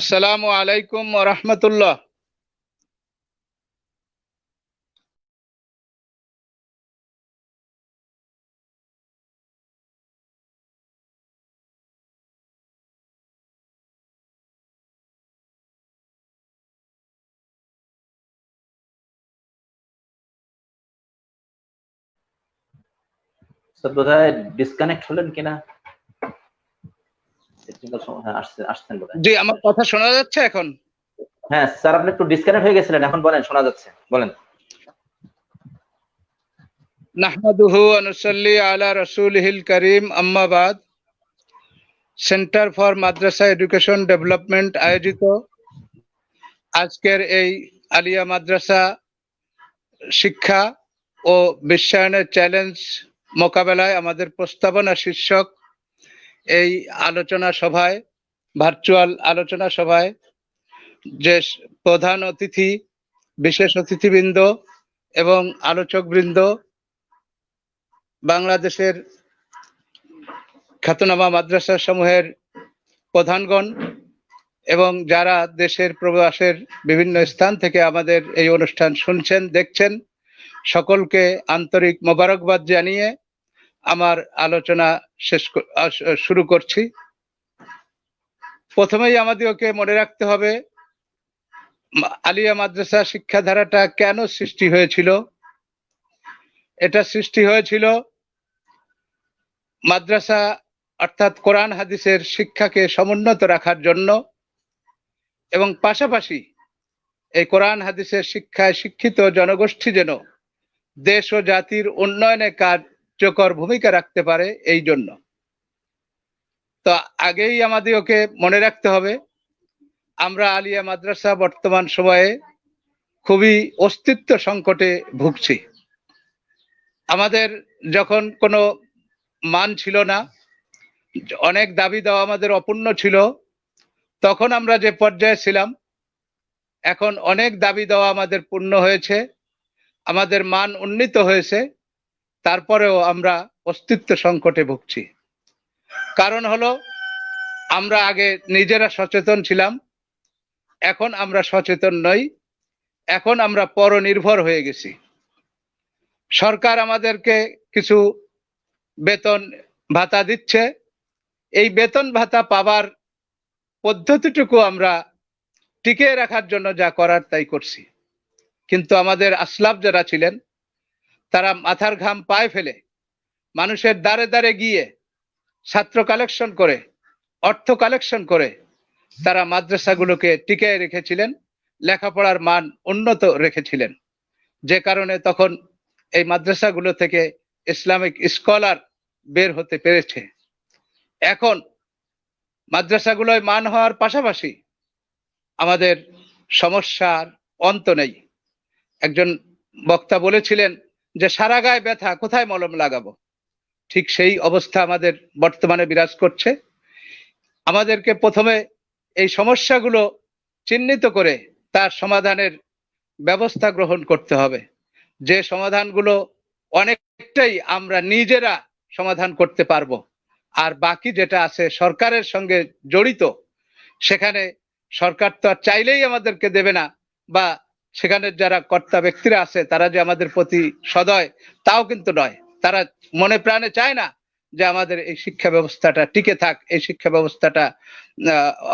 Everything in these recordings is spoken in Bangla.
আসসালামু আলাইকুম রহমতুল্লাহ স্যার বোধহয় ডিসকানেক্ট হলেন কিনা টেকনিক্যাল হ্যাঁ আসছেন আসছেন বোধহয়। জি আমার কথা শোনা যাচ্ছে এখন? হ্যাঁ স্যার আপনি একটু ডিসকানেক্ট হয়ে গেছিলেন এখন বলেন শোনা যাচ্ছে বলেন। নাহমাদুহু আলা রসুলহিল করিম আম্মাবাদ centre for madrasa education development আয়োজিত। আজকের এই আলিয়া মাদ্রাসা শিক্ষা ও বিশ্বায়নের চ্যালেঞ্জ মোকাবেলায় আমাদের প্রস্তাবনা শীর্ষক এই আলোচনা সভায় ভার্চুয়াল আলোচনা সভায় যে প্রধান অতিথি, বিশেষ অতিথিবৃন্দ এবং আলোচকবৃন্দ, বাংলাদেশের খ্যাতনামা মাদ্রাসা সমূহের প্রধানগণ এবং যারা দেশের প্রবাসের বিভিন্ন স্থান থেকে আমাদের এই অনুষ্ঠান শুনছেন, দেখছেন, সকলকে আন্তরিক মোবারকবাদ জানিয়ে আমার আলোচনা শেষ শুরু করছি। প্রথমেই আমাদেরকে মনে রাখতে হবে আলিয়া মাদ্রাসা শিক্ষাধারাটা কেন সৃষ্টি হয়েছিল? এটা সৃষ্টি হয়েছিল মাদ্রাসা অর্থাৎ কোরআন হাদিসের শিক্ষাকে সমুন্নত রাখার জন্য এবং পাশাপাশি এই কোরআন হাদিসের শিক্ষায় শিক্ষিত জনগোষ্ঠী যেন দেশ ও জাতির উন্নয়নে কার্যকর ভূমিকা রাখতে পারে এই জন্য। তো আগেই আমাদেরকে মনে রাখতে হবে, আমরা আলিয়া মাদ্রাসা বর্তমান সময়ে খুবই অস্তিত্ব সংকটে ভুগছি। আমাদের যখন কোনো মান ছিল না, অনেক দাবি দেওয়া আমাদের অপূর্ণ ছিল, তখন আমরা যে পর্যায়ে ছিলাম, এখন অনেক দাবি দেওয়া আমাদের পূর্ণ হয়েছে, আমাদের মান উন্নীত হয়েছে তারপরেও আমরা অস্তিত্ব সংকটে ভুগছি। কারণ হলো, আমরা আগে নিজেরা সচেতন ছিলাম, এখন আমরা সচেতন নই, এখন আমরা পরনির্ভর হয়ে গেছি। সরকার আমাদেরকে কিছু বেতন ভাতা দিচ্ছে। এই বেতন ভাতা পাবার পদ্ধতিটুকু আমরা টিকিয়ে রাখার জন্য যা করার তাই করছি। কিন্তু আমাদের আসলাফ যারা ছিলেন তারা মাথার ঘাম পায়ে ফেলে, মানুষের দ্বারে দ্বারে গিয়ে ছাত্র কালেকশন করে, অর্থ কালেকশন করে, তারা মাদ্রাসাগুলোকে টিকিয়ে রেখেছিলেন, লেখাপড়ার মান উন্নত রেখেছিলেন। যে কারণে তখন এই মাদ্রাসাগুলো থেকে ইসলামিক স্কলার বের হতে পেরেছে। এখন মাদ্রাসাগুলোয় মান হওয়ার পাশাপাশি আমাদের সমস্যার অন্ত নেই। একজন বক্তা বলেছিলেন যে সারা গায়ে ব্যথা, কোথায় মলম লাগাবো? ঠিক সেই অবস্থা আমাদের বর্তমানে বিরাজ করছে। আমাদেরকে প্রথমে এই সমস্যাগুলো চিহ্নিত করে তার সমাধানের ব্যবস্থা গ্রহণ করতে হবে। যে সমাধানগুলো অনেকটাই আমরা নিজেরা সমাধান করতে পারব, আর বাকি যেটা আছে সরকারের সঙ্গে জড়িত, সেখানে সরকার তো আর চাইলেই আমাদেরকে দেবে না, বা সেখানে যারা কর্তা ব্যক্তিরা আছে, তারা যে আমাদের প্রতি সদয়, তাও কিন্তু নয়। তারা মনে প্রাণে চায় না যে আমাদের এই শিক্ষা ব্যবস্থাটা টিকে থাক, এই শিক্ষা ব্যবস্থাটা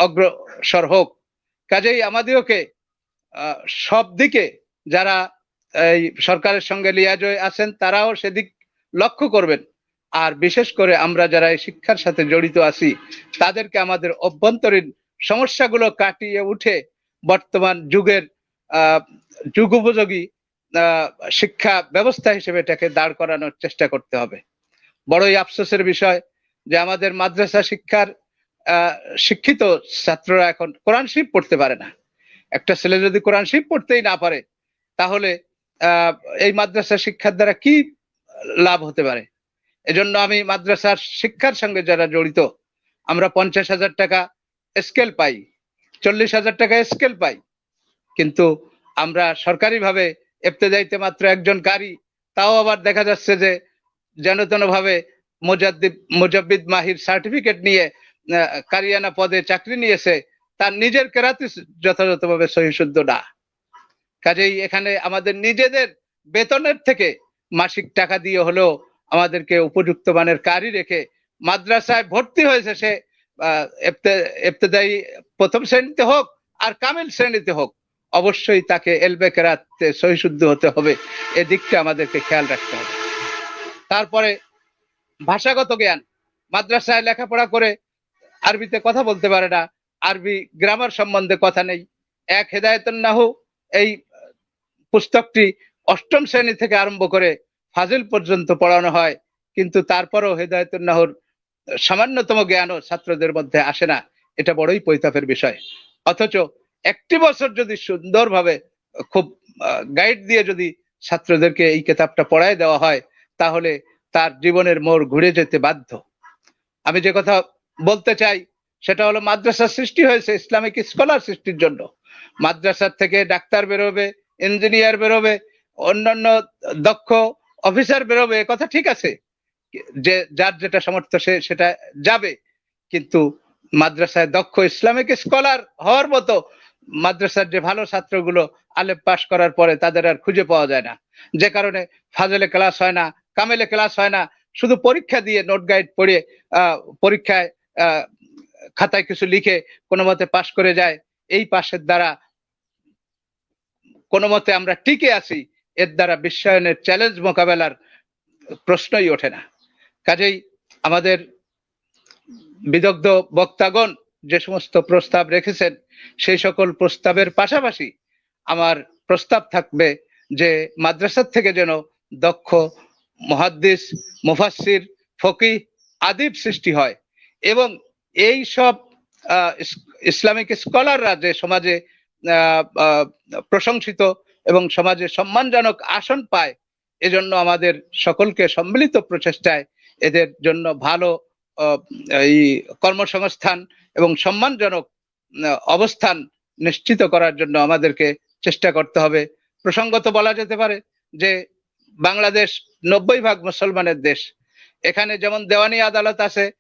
অগ্রসর হোক। কাজেই আমাদেরকে সব দিকে যারা এই সরকারের সঙ্গে লিয়াজয় আছেন, তারাও সেদিক লক্ষ্য করবেন। আর বিশেষ করে আমরা যারা এই শিক্ষার সাথে জড়িত আছি, তাদেরকে আমাদের অভ্যন্তরীণ সমস্যাগুলো কাটিয়ে উঠে বর্তমান যুগের যুগোপযোগী শিক্ষা ব্যবস্থা হিসেবে এটাকে দাঁড় করানোর চেষ্টা করতে হবে। বড়ই আফসোসের বিষয় যে আমাদের মাদ্রাসা শিক্ষার শিক্ষিত ছাত্ররা এখন কোরআন শরীফ পড়তে পারে না। একটা ছেলে যদি কোরআন শরীফ পড়তেই না পারে, তাহলে এই মাদ্রাসা শিক্ষার দ্বারা কি লাভ হতে পারে? এজন্য আমি মাদ্রাসার শিক্ষার সঙ্গে যারা জড়িত, আমরা পঞ্চাশ হাজার টাকা স্কেল পাই, চল্লিশ হাজার টাকা স্কেল পাই কিন্তু আমরা সরকারিভাবে এফতেদাইতে মাত্র একজন কারি তাও আবার দেখা যাচ্ছে যে যেন তেন ভাবে মোজাদ্দিদ, মোজাব্বিদ মাহির সার্টিফিকেট নিয়ে কারিয়ানা পদে চাকরি নিয়েছে, তার নিজের কেরাতি যথাযথভাবে সহিশুদ্ধ না। কাজেই এখানে আমাদের নিজেদের বেতনের থেকে মাসিক টাকা দিয়ে হলেও আমাদেরকে উপযুক্ত মানের কারি রেখে মাদ্রাসায় ভর্তি হয়েছে সে ইবতে- প্রথম শ্রেণীতে হোক আর কামিল শ্রেণীতে হোক। অবশ্যই তাকে এলবে কেরাতে সহিশুদ্ধ হতে হবে। এদিকটা আমাদেরকে খেয়াল রাখতে হবে। তারপরে ভাষাগত জ্ঞান। মাদ্রাসায় লেখাপড়া করে আরবিতে কথা বলতে পারে না। আরবি গ্রামার সম্বন্ধে কথা নেই। এক হেদায়তুন নাহু, এই পুস্তকটি অষ্টম শ্রেণি থেকে আরম্ভ করে ফাজিল পর্যন্ত পড়ানো হয়। কিন্তু তারপরও হেদায়তুন নাহুর সামান্যতম জ্ঞানও ছাত্রদের মধ্যে আসে না। এটা বড়ই পৈতাপের বিষয়। অথচ একটি বছর যদি সুন্দরভাবে খুব গাইড দিয়ে যদি ছাত্রদেরকে এই কিতাবটা পড়ায় দেওয়া হয়, তাহলে তার জীবনের মোড় ঘুরে যেতে বাধ্য। আমি যে কথা বলতে চাই, সেটা হলো মাদ্রাসার সৃষ্টি হয়েছে, ইসলামিক স্কলার সৃষ্টির জন্য। মাদ্রাসার থেকে ডাক্তার বেরোবে ইঞ্জিনিয়ার বেরোবে, অন্যান্য দক্ষ অফিসার বেরোবে কথা ঠিক আছে। যে, যার যেটা সামর্থ্য সে সেটা যাবে। কিন্তু মাদ্রাসায় দক্ষ ইসলামিক স্কলার হওয়ার মতো মাদ্রাসার যে ভালো ছাত্রগুলো আলেপ পাশ করার পরে তাদের আর খুঁজে পাওয়া যায় না। যে কারণে ফাজলে ক্লাস হয় না, কামেলে ক্লাস হয় না, শুধু পরীক্ষা দিয়ে নোট গাইড পড়ে পরীক্ষায় খাতায় কিছু লিখে কোনো মতে পাশ করে যায়, এই পাশের দ্বারা কোনো মতে আমরা টিকে আছি, এর দ্বারা বিশ্বায়নের চ্যালেঞ্জ মোকাবেলার প্রশ্নই ওঠে না। কাজেই আমাদের বিদগ্ধ বক্তাগণ যে সমস্ত প্রস্তাব রেখেছেন, সেই সকল প্রস্তাবের পাশাপাশি আমার প্রস্তাব থাকবে যে মাদ্রাসার থেকে যেন দক্ষ মহাদ্দিস, মুফাসসির ফকি আদিব সৃষ্টি হয় এবং এই সব ইসলামিক স্কলাররা যে সমাজে প্রশংসিত এবং সমাজে সম্মানজনক আসন পায়, এজন্য আমাদের সকলকে সম্মিলিত প্রচেষ্টায় এদের জন্য ভালো এই কর্মসংস্থান এবং সম্মানজনক অবস্থান নিশ্চিত করার জন্য আমাদেরকে চেষ্টা করতে হবে। প্রসঙ্গত বলা যেতে পারে যে বাংলাদেশ নব্বই ভাগ মুসলমানের দেশ। এখানে যেমন দেওয়ানি আদালত আছে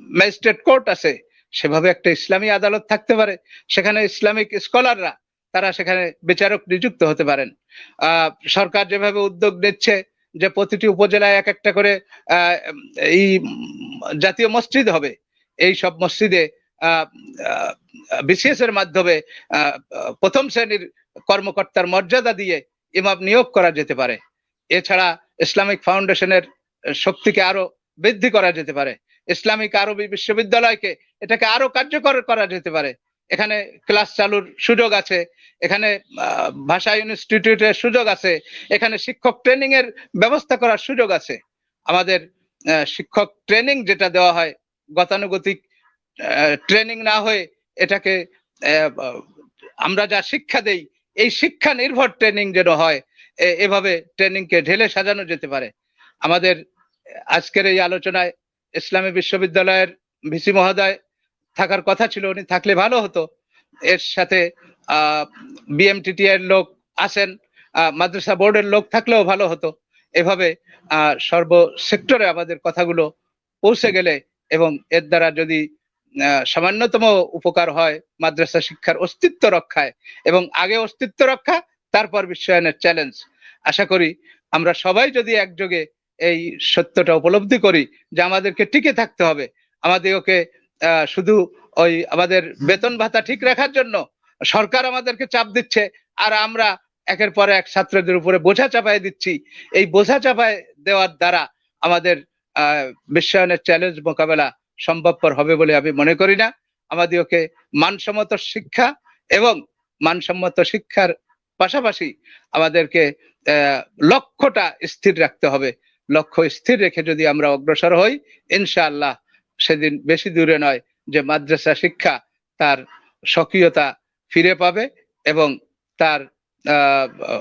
ম্যাজিস্ট্রেট কোর্ট আছে সেভাবে একটা ইসলামী আদালত থাকতে পারে। সেখানে ইসলামিক স্কলাররা তারা সেখানে বিচারক নিযুক্ত হতে পারেন। আহ, সরকার যেভাবে উদ্যোগ নিচ্ছে যে প্রতিটি উপজেলায় এক একটা করে এই জাতীয় মসজিদ হবে। এই সব মসজিদে বিসিএস এর মাধ্যমে প্রথম শ্রেণির কর্মকর্তার মর্যাদা দিয়ে ইমাম নিয়োগ করা যেতে পারে। এছাড়া ইসলামিক ফাউন্ডেশনের শক্তিকে আরও বৃদ্ধি করা যেতে পারে। ইসলামিক আরবি বিশ্ববিদ্যালয়কে এটাকে আরও কার্যকর করা যেতে পারে। এখানে ক্লাস চালুর সুযোগ আছে, এখানে ভাষা ইনস্টিটিউটের সুযোগ আছে, এখানে শিক্ষক ট্রেনিং এর ব্যবস্থা করার সুযোগ আছে। আমাদের শিক্ষক ট্রেনিং যেটা দেওয়া হয়, গতানুগতিক ট্রেনিং না হয়ে এটাকে আমরা যা শিক্ষা দেই, এই শিক্ষা নির্ভর ট্রেনিং যেন হয় এভাবে ট্রেনিংকে ঢেলে সাজানো যেতে পারে। আমাদের আজকের এই আলোচনায় ইসলামী বিশ্ববিদ্যালয়ের ভিসি মহোদয় থাকার কথা ছিল, উনি থাকলে ভালো হতো। এর সাথে বিএমটিটি এর লোক আসেন মাদ্রাসা বোর্ডের লোক থাকলেও ভালো হতো। এভাবে সর্ব সেক্টরে আমাদের কথাগুলো পৌঁছে গেলে এবং এর দ্বারা যদি সামান্যতম উপকার হয় মাদ্রাসা শিক্ষার অস্তিত্ব রক্ষায় এবং আগে অস্তিত্ব রক্ষা, তারপর বিশ্বায়নের চ্যালেঞ্জ আশা করি আমরা সবাই যদি একযোগে এই সত্যটা উপলব্ধি করি যে আমাদেরকে টিকে থাকতে হবে, আমাদেরকে শুধু ওই আমাদের বেতন ভাতা ঠিক রাখার জন্য সরকার আমাদেরকে চাপ দিচ্ছে আর আমরা একের পর এক ছাত্রদের উপরে বোঝা চাপায় দিচ্ছি। এই বোঝা চাপায় দেওয়ার দ্বারা আমাদের বিশ্বায়নের চ্যালেঞ্জ মোকাবেলা সম্ভবপর হবে বলে আমি মনে করি না। আমাদেরকে মানসম্মত শিক্ষা এবং মানসম্মত শিক্ষার পাশাপাশি আমাদেরকে লক্ষ্যটা স্থির রাখতে হবে। লক্ষ্য স্থির রেখে যদি আমরা অগ্রসর হই ইনশাআল্লাহ সেদিন বেশি দূরে নয় যে মাদ্রাসা শিক্ষা তার স্বকীয়তা ফিরে পাবে এবং তার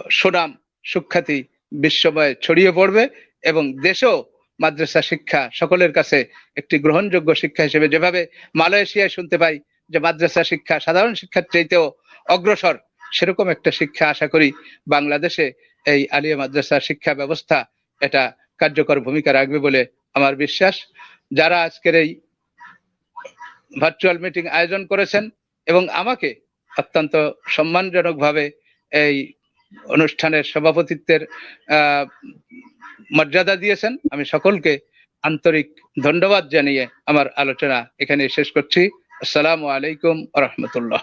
সুনাম সুখ্যাতি বিশ্বময় ছড়িয়ে পড়বে এবং দেশেও মাদ্রাসা শিক্ষা সকলের কাছে একটি গ্রহণযোগ্য শিক্ষা হিসেবে যেভাবে মালয়েশিয়ায় শুনতে পাই যে মাদ্রাসা শিক্ষা সাধারণ শিক্ষার চাইতেও অগ্রসর, সেরকম একটা শিক্ষা আশা করি বাংলাদেশে এই আলিয়া মাদ্রাসা শিক্ষা ব্যবস্থা এটা কার্যকর ভূমিকা রাখবে বলে আমার বিশ্বাস। যারা আজকের এই ভার্চুয়াল মিটিং আয়োজন করেছেন এবং আমাকে অত্যন্ত সম্মানজনকভাবে এই অনুষ্ঠানের সভাপতিত্বের মর্যাদা দিয়েছেন। আমি সকলকে আন্তরিক ধন্যবাদ জানিয়ে আমার আলোচনা এখানে শেষ করছি। আসসালামু আলাইকুম রহমতুল্লাহ।